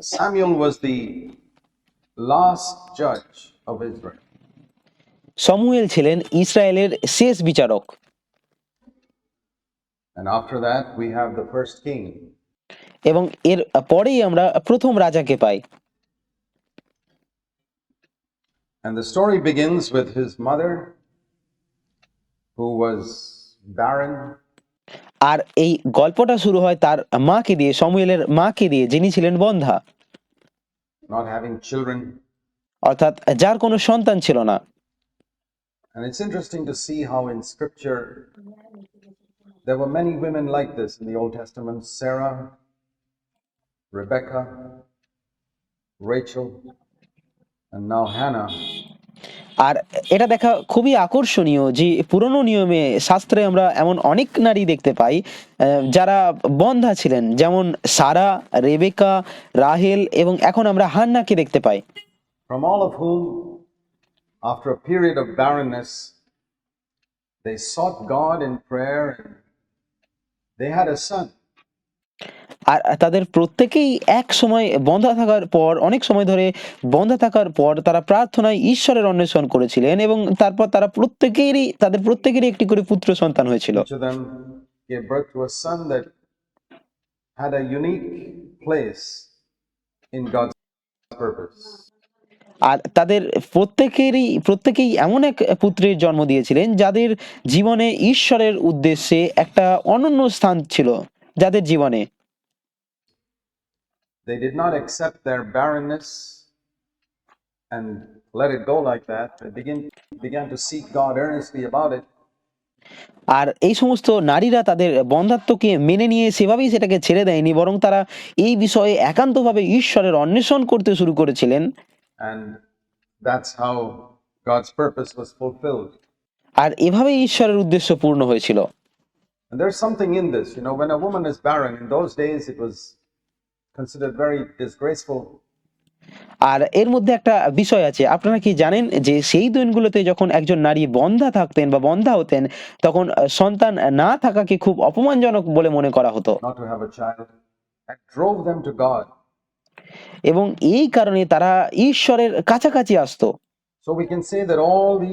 Samuel was the last judge of Israel. Samuel ছিলেন ইসরায়েলের শেষ বিচারক And after that, we have the first king. এবং এর পরেই আমরা প্রথম রাজাকে পাই And the story begins with his mother, who was barren, আর এই গল্পটা শুরু হয় তার মাকে দিয়ে সমুয়েলের মাকে দিয়ে যিনি ছিলেন বন্ধা. অর্থাৎ যার কোনো সন্তান ছিল না And it's interesting to see how in scripture there were many women like this in the Old Testament Sarah, Rebecca, Rachel, and now Hannah. আর এটা দেখা খুবই আকর্ষণীয় যে পুরনো নিয়মে শাস্ত্রে আমরা এমন অনেক নারী দেখতে পাই যারা বন্ধা ছিলেন যেমন সারা রেবেকা রাহেল এবং এখন আমরা হান্নাকে দেখতে পাই from all of whom, after a period of barrenness, they sought God in prayer and they had a son. আর তাদের প্রত্যেকেই এক সময় বন্ধা থাকার পর অনেক সময় ধরে বন্ধা থাকার পর তারা প্রার্থনায় ঈশ্বরের অন্বেষণ করেছিলেন এবং তারপর তারা প্রত্যেকেরই তাদের প্রত্যেকেরই একটি করে পুত্র সন্তান হয়েছিল. আর তাদের প্রত্যেকেরই প্রত্যেকেই এমন এক পুত্রের জন্ম দিয়েছিলেন যাদের জীবনে ঈশ্বরের উদ্দেশ্যে একটা অনন্য স্থান ছিল যাদের জীবনে They did not accept their barrenness and let it go like that. They begin, began to seek God earnestly about it. আর এই সমস্ত নারীরা তাদের বন্ধাত্বকে মেনে নিয়ে সেভাবেই সেটাকে ছেড়ে দেয়নি বরং তারা এই বিষয়ে একান্তভাবে ঈশ্বরের অন্বেষণ করতে শুরু করেছিলেন And that's how God's purpose was fulfilled. আর এভাবেই ঈশ্বরের উদ্দেশ্য পূর্ণ হয়েছিল And there's something in this. You know, when a woman is barren, in those days it was আর এর মধ্যে একটা বিষয় আছে। আপনারা কি জানেন যে সেই দিনগুলোতে যখন একজন নারী বন্ধা থাকতেন বা বন্ধা হতেন তখন সন্তান না থাকাকে খুব অপমানজনক বলে মনে করা হতো। এবং এই কারণে তারা ঈশ্বরের কাছাকাছি আসতো। So we can say that all.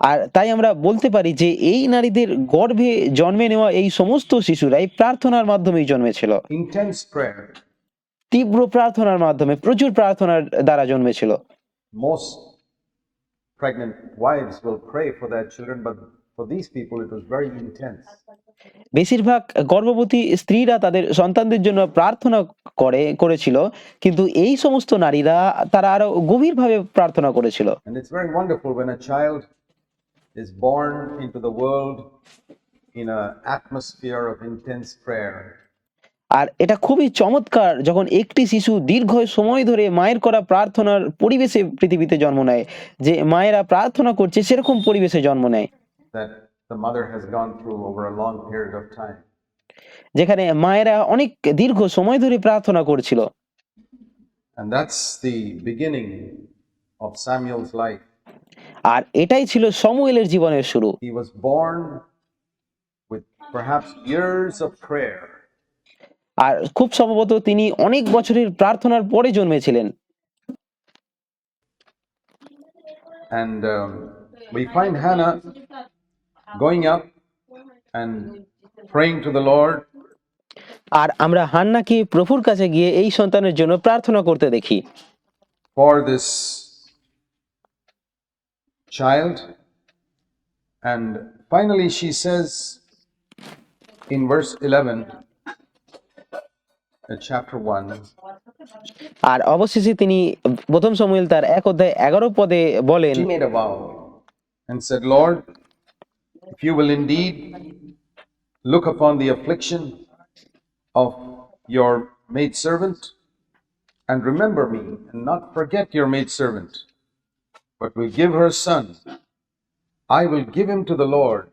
আর তাই আমরা বলতে পারি যে এই নারীদের গর্ভে জন্মে নেওয়া এই সমস্ত শিশুরাই প্রার্থনার মাধ্যমেই জন্মেছিল। তীব্র প্রার্থনার মাধ্যমে প্রচুর প্রার্থনার দ্বারা জন্মেছিল. বেশিরভাগ গর্ভবতী স্ত্রীরা তাদের সন্তানদের জন্য প্রার্থনা করে করেছিল কিন্তু এই সমস্ত নারীরা তারা আরও গভীরভাবে প্রার্থনা করেছিল। is born into the world in an atmosphere of intense prayer. আর এটা খুবই চমৎকার যখন একটি শিশু দীর্ঘ সময় ধরে মায়ের করা প্রার্থনার পরিবেশে পৃথিবীতে জন্ম নেয় যে মায়েরা প্রার্থনা করছে সেরকম পরিবেশে জন্ম নেয়। যেখানে মায়েরা অনেক দীর্ঘ সময় ধরে প্রার্থনা করছিল। And that's the আর এটাই ছিল সমুয়েলের জীবনের শুরু of prayer. আর খুব সম্ভবত তিনি অনেক বছরের প্রার্থনার পরে জন্মেছিলেন And um, we find Hannah going up and praying to the Lord. আর আমরা হান্নাকে প্রভুর কাছে গিয়ে এই সন্তানের জন্য প্রার্থনা করতে দেখি for this child. And finally, she says in verse 11, uh, chapter 1, আর অবশেষে তিনি প্রথম সমুয়েল তার এক অধ্যায় এগারো পদে বলেন she made a vow and said, Lord, if you will indeed look upon the affliction of your maidservant and remember me and not forget your maidservant, But will give her son, I will give him to the Lord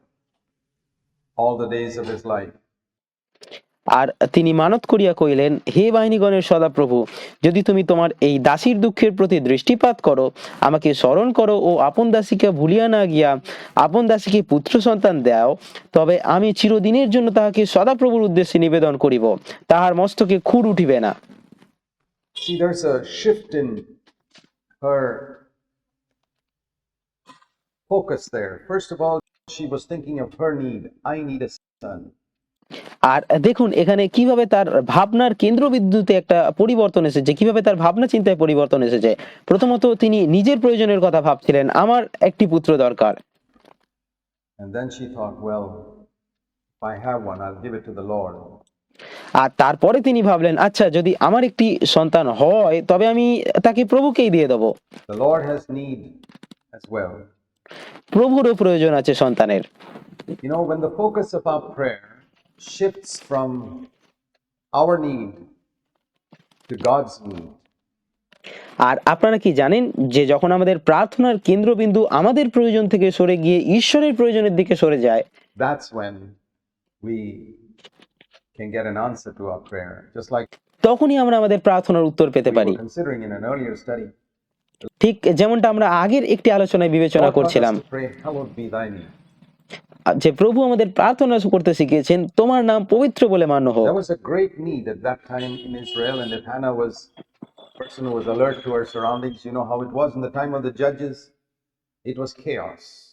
all the days of his life. আর তিনি মানত করিয়া কইলেন হে বাহিনীগণের সদাপ্রভু যদি তুমি তোমার এই দাসীর দুঃখের প্রতি দৃষ্টিপাত করো আমাকে স্মরণ করো ও আপন দাসীকে ভুলিয়া না গিয়া আপন দাসীকে পুত্র সন্তান দাও তবে আমি চিরদিনের জন্য তাহাকে সদাপ্রভুর উদ্দেশ্যে নিবেদন করিব। তাহার মস্তকে খুর উঠিবে না। See, there's a shift in her focus there. First of all, she was thinking of her need. I need a son. আর দেখুন এখানে কীভাবে তার ভাবনার কেন্দ্রবিন্দুতে একটা পরিবর্তন এসেছে কীভাবে তার ভাবনা চিন্তায় পরিবর্তন এসেছে প্রথমত তিনি নিজের প্রয়োজনের কথা ভাবছিলেন আমার একটি পুত্র দরকার. আর তারপরে তিনি ভাবলেন আচ্ছা যদি আমার একটি সন্তান হয় তবে আমি তাকে প্রভুকেই দিয়ে দেবো The Lord has need as well. প্রভুরও প্রয়োজন আছে সন্তানের You know, when the focus of our prayer shifts from our need to God's need, আর আপনারা কি জানেন যে যখন আমাদের প্রার্থনার কেন্দ্রবিন্দু আমাদের প্রয়োজন থেকে সরে গিয়ে ঈশ্বরের প্রয়োজনের দিকে সরে যায় that's when we can get an answer to our prayer. Just like তখনই আমরা আমাদের প্রার্থনার উত্তর পেতে we পারি were considering in an earlier study. ঠিক যেমনটা আমরা আগের একটি আলোচনায় বিবেচনা করছিলাম. যে প্রভু আমাদের প্রার্থনা করতে শিখিয়েছেন তোমার নাম পবিত্র বলে মান্য হোক person who was alert to her surroundings, you know how it was in the time of the judges, it was chaos.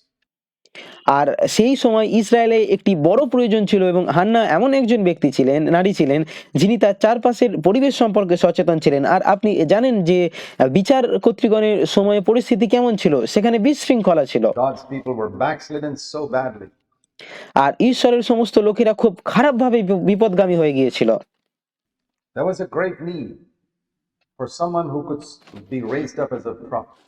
আর সেই সময় ইসরায়েলে একটি বড় প্রয়োজন ছিল এবং হান্না এমন একজন ব্যক্তি ছিলেন নারী ছিলেন যিনি তার চারপাশের পরিবেশ সম্পর্কে সচেতন ছিলেন আর আপনি জানেন যে বিচার কর্তৃগণের সময়ে পরিস্থিতি কেমন ছিল সেখানে বিশৃঙ্খলা ছিল. আর ঈশ্বরের সমস্ত লোকেরা খুব খারাপভাবে বিপদগামী হয়ে গিয়েছিল There was a great need for someone who could be raised up as a prophet.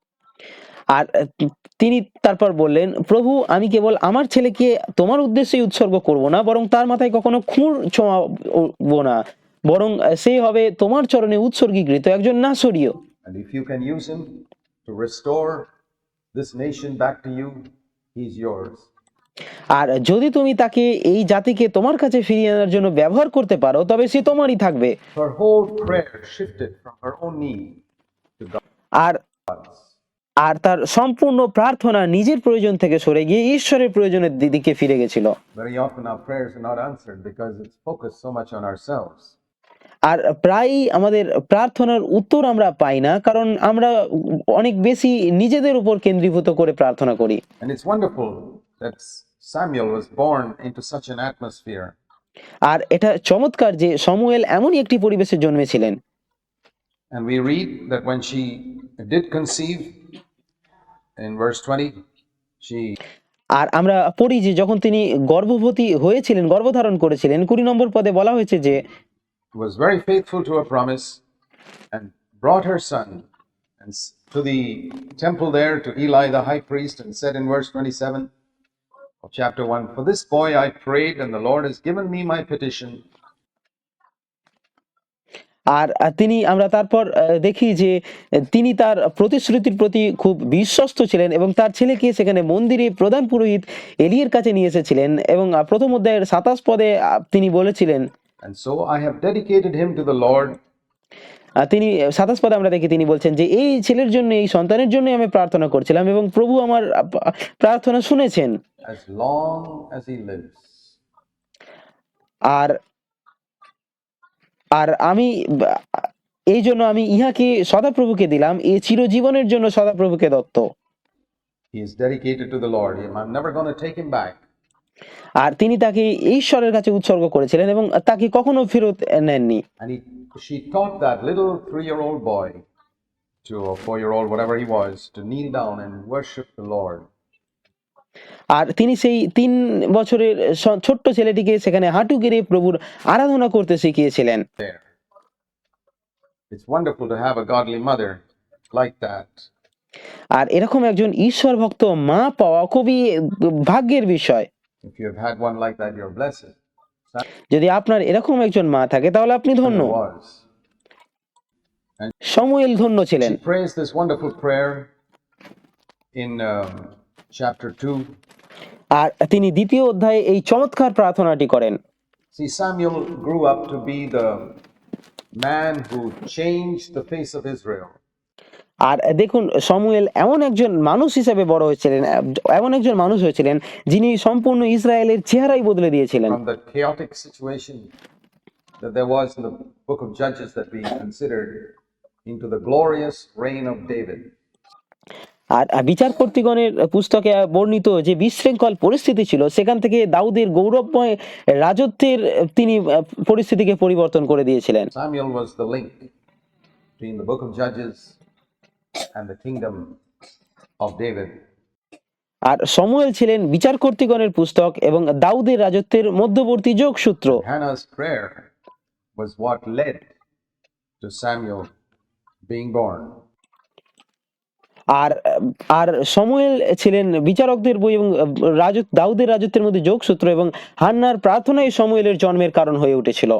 আর তিনি তারপর বললেন প্রভু আমি কেবল আমার ছেলেকে তোমার উদ্দেশ্যে উৎসর্গ করব না বরং তার মাথায় কখনো খুর ছোঁয়াবো না বরং সে হবে তোমার চরণে উৎসর্গীকৃত একজন নাসরীয় And if you can use him to restore this nation back to you, he's yours. আর যদি তুমি তাকে এই জাতিকে তোমার কাছে ফিরিয়ে আনার জন্য ব্যবহার করতে পারো তবে সে তোমারই থাকবে আর. আর তার সম্পূর্ণ প্রার্থনা নিজের প্রয়োজন থেকে সরে গিয়ে ঈশ্বরের প্রয়োজনের দিকে ফিরে গেছিল. আর প্রায়ই আমাদের প্রার্থনার উত্তর আমরা পাই না কারণ আমরা অনেক বেশি নিজেদের উপর কেন্দ্রীভূত করে প্রার্থনা করি. আর এটা চমৎকার যে সমুয়েল এমনই একটি পরিবেশে জন্মেছিলেন And we read that when she did conceive, in verse 20, she আর আমরা পড়ি যে যখন তিনি গর্ভবতী হয়েছিলেন গর্ভধারণ করেছিলেন কুড়ি নম্বর পদে বলা হয়েছে যে was very faithful to her promise and brought her son and s- to the temple there to Eli the high priest and said in verse 27 of chapter 1 For this boy I prayed, and the Lord has given me my petition. আর তিনি আমরা তারপর দেখি যে তিনি তার প্রতিশ্রুতির প্রতি খুব বিশ্বস্ত ছিলেন এবং তার ছেলেকে সেখানে মন্দিরে প্রধান পুরোহিত এলিয়ের কাছে নিয়ে এসেছিলেন এবং প্রথম অধ্যায়ের সাতাশ পদে তিনি বলেছিলেন And so I have dedicated him to the Lord, তিনি সাতাশ পদে আমরা দেখি তিনি বলছেন যে এই ছেলের জন্য এই সন্তানের জন্য আমি প্রার্থনা করছিলাম এবং প্রভু আমার প্রার্থনা শুনেছেন as long as he lives. আর আর আমি এই জন্য আমি ইহাকে সদাপ্রভুকে দিলাম এ চিরজীবনের জন্য সদাপ্রভুকে দত্ত। আর তিনি তাকে ঈশ্বরের কাছে উৎসর্গ করেছিলেন এবং তাকে কখনো ফেরত নেননি। To a four-year-old. আর তিনি সেই তিন বছরের ছোট্ট ছেলেটিকে সেখানে হাঁটু গেড়ে প্রভুর আরাধনা করতে শিখিয়েছিলেন। আর এরকম একজন ঈশ্বর ভক্ত মা পাওয়া খুবই ভাগ্যের বিষয়। যদি আপনার এরকম একজন মা থাকে তাহলে আপনি ধন্য। সমুয়েল ধন্য ছিলেন। আর তিনি দ্বিতীয় অধ্যায়ে এই চমৎকার প্রার্থনাটি করেন। See samuel grew up to man who changed the face আর দেখুন সমুয়েল এমন একজন মানুষ হিসেবে বড় হয়েছিলেন এমন একজন মানুষ হয়েছিলেন যিনি সম্পূর্ণ ইসরায়েলের চেহারাই বদলে দিয়েছিলেন। Into the glorious reign of David. আর বিচারকর্তীগণের পুস্তকে বর্ণিত যে বিশৃঙ্খল পরিস্থিতি ছিল সেখান থেকে দাউদের গৌরবময় রাজত্বের তিনি পরিস্থিতিকে পরিবর্তন করে দিয়েছিলেন Samuel was the link between the book of Judges and the kingdom of David. আর সমুয়েল ছিলেন বিচারকর্তীগণের পুস্তক এবং দাউদের রাজত্বের মধ্যবর্তী যোগসূত্র Hannah's prayer was what led to Samuel being born. আর আর সময়েল ছিলেন বিচারকদের বই এবং রাজত দাউদের রাজত্বের মধ্যে যোগসূত্র এবং হান্নার প্রার্থনাই সময়েলের জন্মের কারণ হয়ে উঠেছিল।